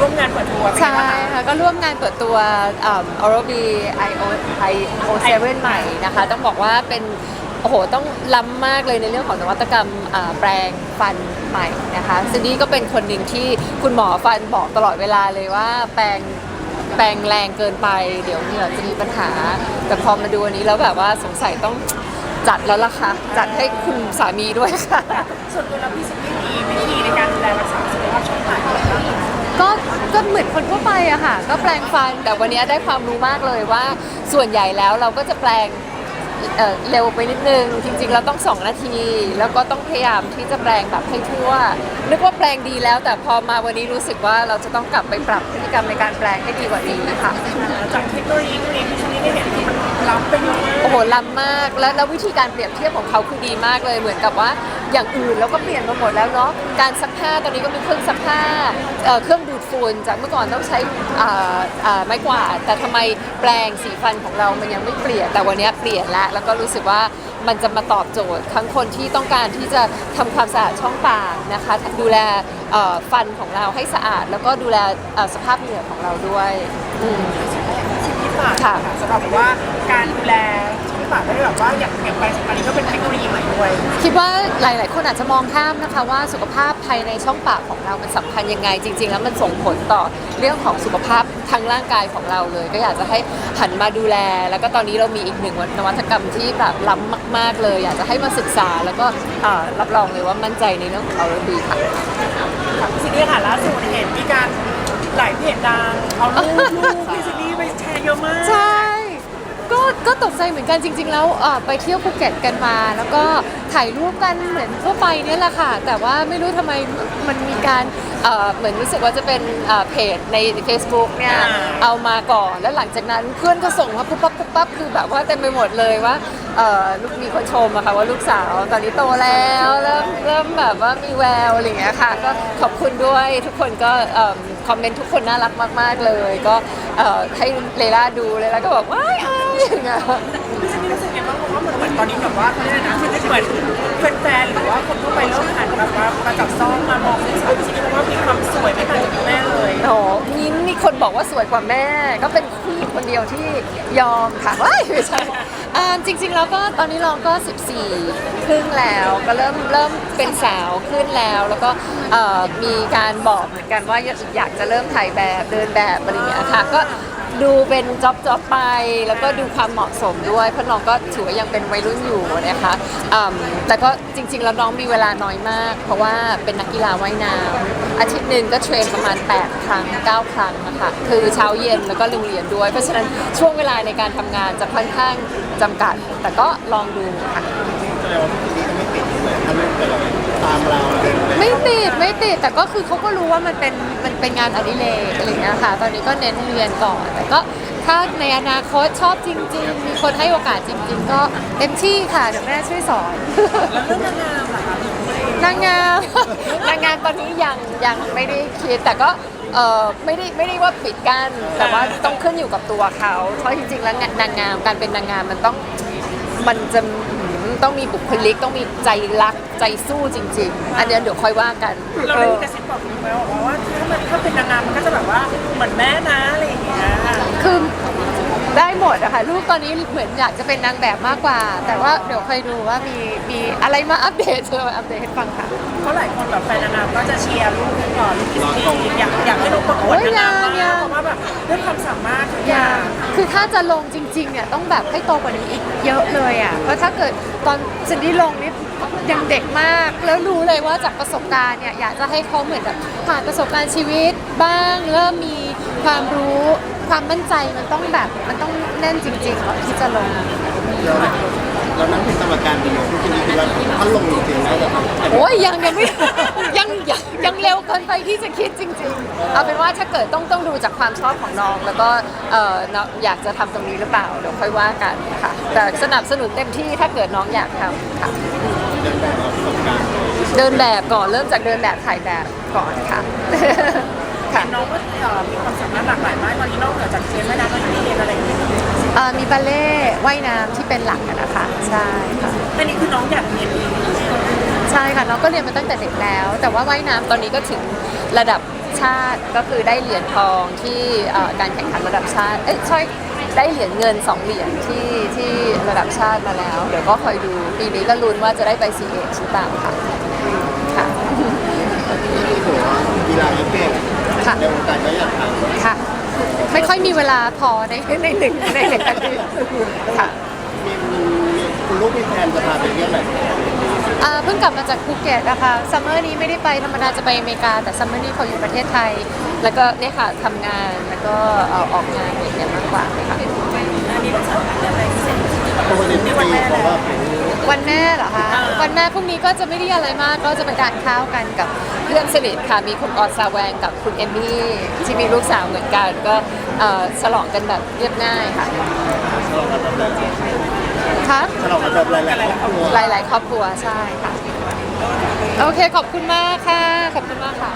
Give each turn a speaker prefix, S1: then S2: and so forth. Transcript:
S1: ร่วมงานเปิดตัวเป็นไง
S2: ใช่
S1: บ้างคะ
S2: ค่ะก็ร่วมงานเปิดตัว Oral B I O I O 7ใหม่นะคะ ต้องบอกว่าเป็นโอ้โหต้องล้ำมากเลยในเรื่องของนวัตกรรมอ่าแปลงฟันใหม่นะคะซินดี้ก็เป็นคนหนึ่งที่คุณหมอฟันบอกตลอดเวลาเลยว่าแปลงแปลงแรงเกินไป เดี๋ยวเหงื่อจะมีปัญหา แต่พอมาดูอันนี้แล้วแบบว่าสงสัยต้องจัดแล้วล่ะค่ะ จัดให้คุณสามีด้วยค่ะ
S1: ส่วนตัวเราพี่ซินดี้มีวิธีในการดูแลรักษาสุขภาพช่องปากยังไงบ้างคะ
S2: ก็ก็เหมือนคนทั่วไปอะค่ะ ก็แปลงฟันแต่วันนี้ได้ความรู้มากเลยว่าส่วนใหญ่แล้วเราก็จะแปลงเอ่อเร็วไปนิดนึง จริงๆเราต้องสองนาที แล้วก็ต้องพยายามที่จะแปลงแบบให้ทั่วนึกว่าแปลงดีแล้ว แต่พอมาวันนี้รู้สึกว่าเราจะต้องกลับไปปรับพฤติกรรมในการแปลงให้ดีกว่านี้ค่ะ
S1: จากเทคโนโลยีตัวเองที่ซินดี้ไหล้ำมาก
S2: แล้วแล้ววิธีการเปรียบเทียบของเขาคือดีมากเลยเหมือนกับว่าอย่างอื่นเราก็เปลี่ยนมาหมดแล้วเนาะการซักผ้าตอนนี้ก็มีเครื่องซักผ้าเอ่อเครื่องดูดฝุ่นจากเมื่อก่อนต้องใช้อ่าอ่าไม้กวาดแต่ทำไมแปลงสีฟันของเรามันยังไม่เปลี่ยนแต่วันนี้เปลี่ยนแล้วแล้วก็รู้สึกว่ามันจะมาตอบโจทย์ทั้งคนที่ต้องการที่จะทำความสะอาดช่องปากนะคะ ดูแลเอ่อฟันของเราให้สะอาด แล้วก็ดูแลเอ่อสภาพเหงื่อของเราด้วยอืม
S1: ซินดี้ฝาก
S2: ค่ะ
S1: สำหรับแบบว่าการดูแลช่องปากได้แบบว่าอย่างอย่างไปอันนี้ก็เป็นเทคโนโลยีใหม่ด้วย
S2: คิดว่าหลาย ๆ คนอาจจะมองข้ามนะคะว่าสุขภาพภายในช่องปากของเรา มันสำคัญยังไง จริง ๆ แล้วมันส่งผลต่อเรื่องของสุขภาพทางร่างกายของเราเลย ก็อยากจะให้หันมาดูแล แล้วก็ตอนนี้เรามีอีกหนึ่งนวัตกรรมที่แบบล้ำมาก ๆ เลย อยากจะให้มาศึกษาแล้วก็อ่ารับรองเลยว่ามั่นใจในเรื่องของเราดีค่ะ
S1: ค่ะพี่ซินดี้ค่ะล่าสุดเห็นมีการหลายเพจดังเอารูปลูกพี่ซินดี้ไปแชร์ เยอะมาก
S2: ใช่ ก็ก็ตกใจเหมือนกันจริง ๆ แล้วเอ่อไปเที่ยวภูเก็ตกันมา แล้วก็ถ่ายรูปกันเหมือนทั่วไปเนี่ยแหละค่ะ แต่ว่าไม่รู้ทำไมมันมีการ เอ่อเหมือนรู้สึกว่าจะเป็นเอ่อเพจใน Facebook เนี่ย
S1: อ่า
S2: เอามาก่อนแล้วหลังจากนั้นเพื่อนก็ส่งมาปุ๊บปั๊บปุ๊บปั๊บคือแบบว่าเต็มไปหมดเลยว่าเอ่อลูกมีคนชมอะค่ะว่าลูกสาวตอนนี้โตแล้วเริ่มเริ่มแบบว่ามีแววอะไรอย่างเงี้ยค่ะก็ขอบคุณด้วยทุกคนก็เอิ่มคอมเมนต์ทุกคนน่ารักมาก ๆเลย ก็เอ่อให้เลล่าดูเลยแล้วก็บอกว้ายอายอย่างเงี้ย
S1: พี่ซินดี้รู้สึกยังไงบ้างเพราะว่าเห มือนตอนนี้แบบว่าเขาเรียกอะไรนะเหมือนแฟนๆหรือว่าคนทั่วไปเริ่มหันแบบว่ามาจับจ้องมามองพี่สาวพี่ซินเพราะว่ามีความสวยไม่ต่างจากคุณแม่เลย
S2: โอ้มีมีคนบอกว่าสวยกว่าแม่ ก็เป็นผู้หญิงคนเดียวที่ยอมค่ะว้ายไม่ใช่อ่าจริง ๆ แล้วก็ตอนนี้เราก็ 14 ครึ่งแล้วก็เริ่มเริ่มเป็นสาวขึ้นแล้ว แล้วก็เอ่อมีการบอกเหมือนกันว่าอยากจะเริ่มถ่ายแบบเดินแบบอะไรอย่างเงี้ยค่ะก็ ดูเป็นจ็อบจ็อบไปแล้วก็ดูความเหมาะสมด้วย เพราะน้องก็ถือว่ายังเป็นวัยรุ่นอยู่นะคะอืมแต่ก็จริง ๆ แล้วน้องมีเวลาน้อยมาก เพราะว่าเป็นนักกีฬาว่ายน้ำอาทิตย์หนึ่งก็เทรนประมาณ 8 ครั้ง 9 ครั้งนะคะคือเช้าเย็นแล้วก็โรงเรียนด้วย เพราะฉะนั้นช่วงเวลาในการทำงานจะค่อนข้างจำกัด แต่ก็ลองดูค่ะ
S3: ตามเราเดิน ไป
S2: ไม่ติดไม่ติดแต่ก็คือเขาก็รู้ว่ามันเป็นมันเป็นงานอดิเรกอะไรอย่างเงี้ยค่ะ ตอนนี้ก็เน้นเรียนก่อนแต่ก็ถ้าในอนาคตชอบจริง ๆ มีคนให้โอกาสจริง ๆ ก็เต็มที่ค่ะเดี๋ยวแม่ช่วยสอน
S1: แล้วเรื่องนางงามล่ะคะ
S2: นางงามนางงามตอนนี้ยังยังไม่ได้คิดแต่ก็เออไม่ได้ไม่ได้ว่าปิดกั้นแต่ว่าต้องขึ้นอยู่กับตัวเขาเพราะจริงๆแล้วนางงามการเป็นนางงามมันต้อง มันจะต้องมีบุคลิกต้องมีใจรักใจสู้จริง ๆ อันเนี้ยเดี๋ยวค่อยว่ากัน
S1: เรา
S2: เอ
S1: ได้
S2: อ
S1: มีกระซิบบอกคุณไหมว่าว่าถ้ามันถ้าเป็นนางงามมันก็จะแบบว่าเหมือนแม่นะอะไรอย่างเงี้ย
S2: คือ ได้หมดอะค่ะลูกตอนนี้เหมือนอยากจะเป็นนางแบบมากกว่า แต่ว่าเดี๋ยวค่อยดูว่ามีมีอะไรมาอัปเดตเธอมาอัปเดตให้ฟังค่ะ
S1: เพราะหลายคนแบบแฟนนางงามก็จะเชียร์ลูกก่อนลูกดิสนีย์อยากอยากให้ลูกประกวดนางงามมากเพราะว่าแบบด้วยความสามารถทุกอ
S2: อย่า
S1: ย่างง
S2: คือถ้าจะลงจริงๆเนี่ยต้องแบบให้โตกว่านี้อีกเยอะเลยอะเพราะถ้าเกิดตอนซินดี้ลงนี่ยังเด็กมาก แล้วรู้เลยว่าจากประสบการณ์เนี่ยอยากจะให้เขาเหมือนแบบผ่านประสบการณ์ชีวิตบ้างเริ่มมีความรู้ ความมั่นใจมันต้องแบบมันต้องแน่นจริงๆก่อนที่จะลง
S3: แล้วแล้วนั่นเป็นกรรมการดีที่ที่นี่คิดว่าถ้าลงจริงๆแล้วจะต้อง
S2: โอ้ยยังยังไม่ ยังยังยังเร็วเกินไปที่จะคิดจริง ๆ เอาเป็นว่าถ้าเกิดต้องต้องดูจากความชอบของน้อง แล้วก็เออน้องอยากจะทำตรงนี้หรือเปล่าเดี๋ยวค่อยว่ากันค่ะ แต่สนับสนุนเต็มที่ถ้าเกิดน้องอยากทำค่ะ
S3: เดินแบบเอาประสบการณ์
S2: เดินแบบก่อนเริ่มจากเดินแบบถ่ายแบบก่อนค่ะ ค่ะ
S1: น้องก็เอ่อมีความสามารถหลากหลายมากตอนนี้นอกเหนือจากเรียนแม่น้ำก็ยังมีเรียนอะไรอยู่
S2: เอ่อมีบัลเล่ต์ว่ายน้ำที่เป็นหลักอะนะคะ ใช่ค่ะ
S1: อันนี้คือน้องอยากเรียนเอง
S2: ใช่ค่ะ น้องก็เรียนมาตั้งแต่เด็กแล้ว แต่ว่าว่ายน้ำตอนนี้ก็ถึงระดับชาติก็คือได้เหรียญทองที่เอ่อการแข่งขันระดับชาติเอ้ยใช่ได้เหรียญเงิน2เหรียญที่ที่ระดับชาติมาแล้วเดี๋ยวก็คอยดูปีนี้ก็ลุ้นว่าจะได้ไปซีเอชหรือเปล่าค่ะค่ะ
S3: ที่ถือว่ากีฬาเก่ง
S2: ค่ะ
S3: ในวงการก็อยากทำ
S2: ค่ะ ไม่ค่อยมีเวลาพอในในหนึ่งในหนึ่งอาทิตย์ค่ะ
S3: มีมีมีคุณลูกมีแผนจะพาไปเที่ยวไหน
S2: อ่าเพิ่งกลับมาจากภูเก็ตนะคะซัมเมอร์นี้ไม่ได้ไปธรรมดาจะไปอเมริกา แต่ซัมเมอร์นี้ขออยู่ประเทศไทย แล้วก็เนี่ยค่ะทำงานแล้วก็เอ่อออกงานอย่างเงี้ยมากกว่าค่ะ
S1: อันนี้เป็นสถานการณ์อะไรพิเศษ
S3: ปกติทุกปีเขาว่า
S2: วันแม่เหรอคะ วันแม่พรุ่งนี้ก็จะไม่ได้อะไรมาก ก็จะไปทานข้าวกันกับเพื่อนสนิทค่ะ มีคุณออสซาแวงกับคุณเอมมี่ที่มีลูกสาวเหมือนกัน ก็เอ่อฉลองกันแบบเรียบง่ายค่ะ
S3: ฉลองกันแบบหลาย
S2: ค่ะ
S3: ๆฉลองกันแบบหลายๆครอบครัว
S2: หลายๆครอบครัวใช่ค่ะ โอเคขอบคุณมากค่ะ ขอบคุณมากค่ะ